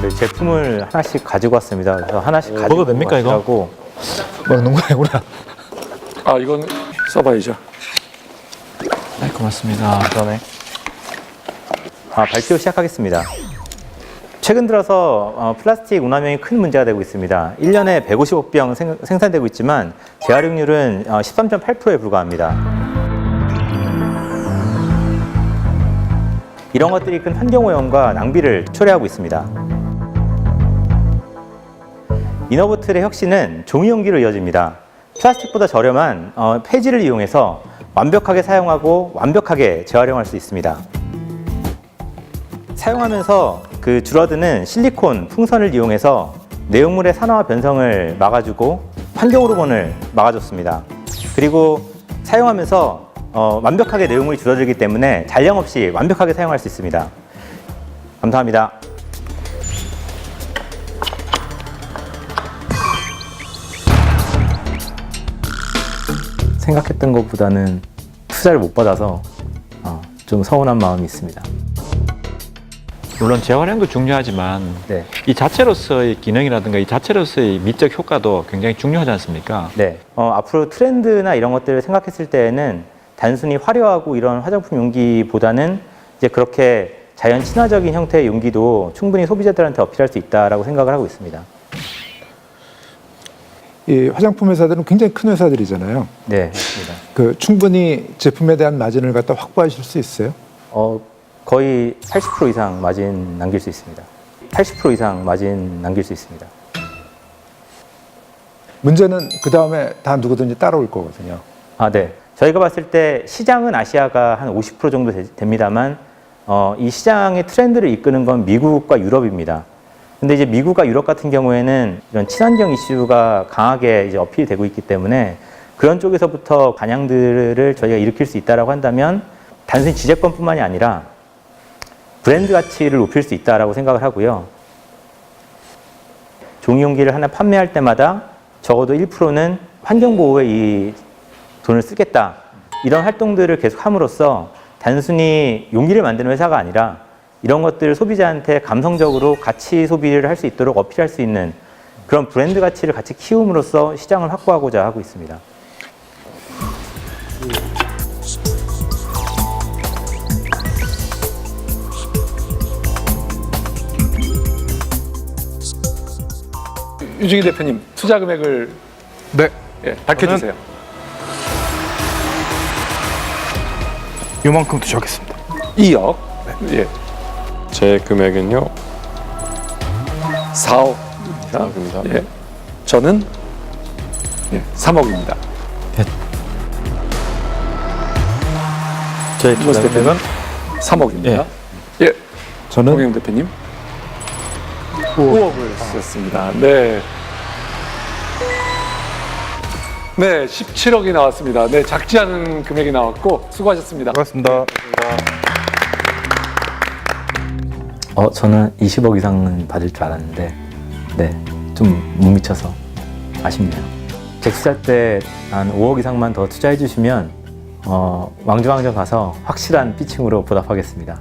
그 제품을 하나씩 가지고 왔습니다. 그래서 하나씩 가지고 먹어도 됩니까, 이거? 가시라고. 먹는 거구나. 아, 이건 써봐야죠. 네, 고맙습니다. 그다음에 아, 발표 시작하겠습니다. 최근 들어서 어, 플라스틱 운하명이 큰 문제가 되고 있습니다. 1년에 155병 생, 생산되고 있지만 재활용률은 어, 13.8%에 불과합니다. 이런 것들이 큰 환경오염과 낭비를 초래하고 있습니다. 이너버틀의 혁신은 종이 용기로 이어집니다. 플라스틱보다 저렴한 어, 폐지를 이용해서 완벽하게 사용하고 완벽하게 재활용할 수 있습니다. 사용하면서 그 줄어드는 실리콘 풍선을 이용해서 내용물의 산화와 변성을 막아주고 환경 호르몬을 막아줬습니다. 그리고 사용하면서 어, 완벽하게 내용물이 줄어들기 때문에 잔량 없이 완벽하게 사용할 수 있습니다. 감사합니다. 생각했던 것보다는 투자를 못 받아서 어, 좀 서운한 마음이 있습니다. 물론 재활용도 중요하지만 네. 이 자체로서의 기능이라든가 이 자체로서의 미적 효과도 굉장히 중요하지 않습니까? 네. 어, 앞으로 트렌드나 이런 것들을 생각했을 때에는 단순히 화려하고 이런 화장품 용기보다는 이제 그렇게 자연 친화적인 형태의 용기도 충분히 소비자들한테 어필할 수 있다라고 생각을 하고 있습니다. 이 화장품 회사들은 굉장히 큰 회사들이잖아요. 네, 맞습니다. 그 충분히 제품에 대한 마진을 갖다 확보하실 수 있어요? 어, 거의 80% 이상 마진 남길 수 있습니다. 80% 이상 마진 남길 수 있습니다. 문제는 그 다음에 다 누구든지 따라올 거거든요. 아, 네. 저희가 봤을 때 시장은 아시아가 한 50% 정도 되- 됩니다만 어, 이 시장의 트렌드를 이끄는 건 미국과 유럽입니다. 근데 이제 미국과 유럽 같은 경우에는 이런 친환경 이슈가 강하게 이제 어필이 되고 있기 때문에 그런 쪽에서부터 반향들을 저희가 일으킬 수 있다라고 한다면 단순히 지재권뿐만이 아니라 브랜드 가치를 높일 수 있다라고 생각을 하고요. 종이 용기를 하나 판매할 때마다 적어도 1%는 환경 보호에 이 돈을 쓰겠다. 이런 활동들을 계속 함으로써 단순히 용기를 만드는 회사가 아니라 이런 것들을 소비자한테 감성적으로 가치 소비를 할 수 있도록 어필할 수 있는 그런 브랜드 가치를 같이 키움으로써 시장을 확보하고자 하고 있습니다. 유중희 대표님, 투자 금액을 네, 예, 밝혀주세요. 요만큼 투자하겠습니다. 2억. 예. 제 금액은요 4억. 자, 4억입니다. 예. 저는 예, 3억입니다. 저희 이모스 대표는 3억입니다. 예. 저는 홍영 대표님 5억을 쓰셨습니다. 네. 네, 17억이 나왔습니다. 네, 작지 않은 금액이 나왔고 수고하셨습니다. 고맙습니다. 어, 저는 20억 이상은 받을 줄 알았는데, 네, 좀 못 미쳐서 아쉽네요. 잭투자 때한 5억 이상만 더 투자해 주시면, 어, 왕중왕전 가서 확실한 피칭으로 보답하겠습니다.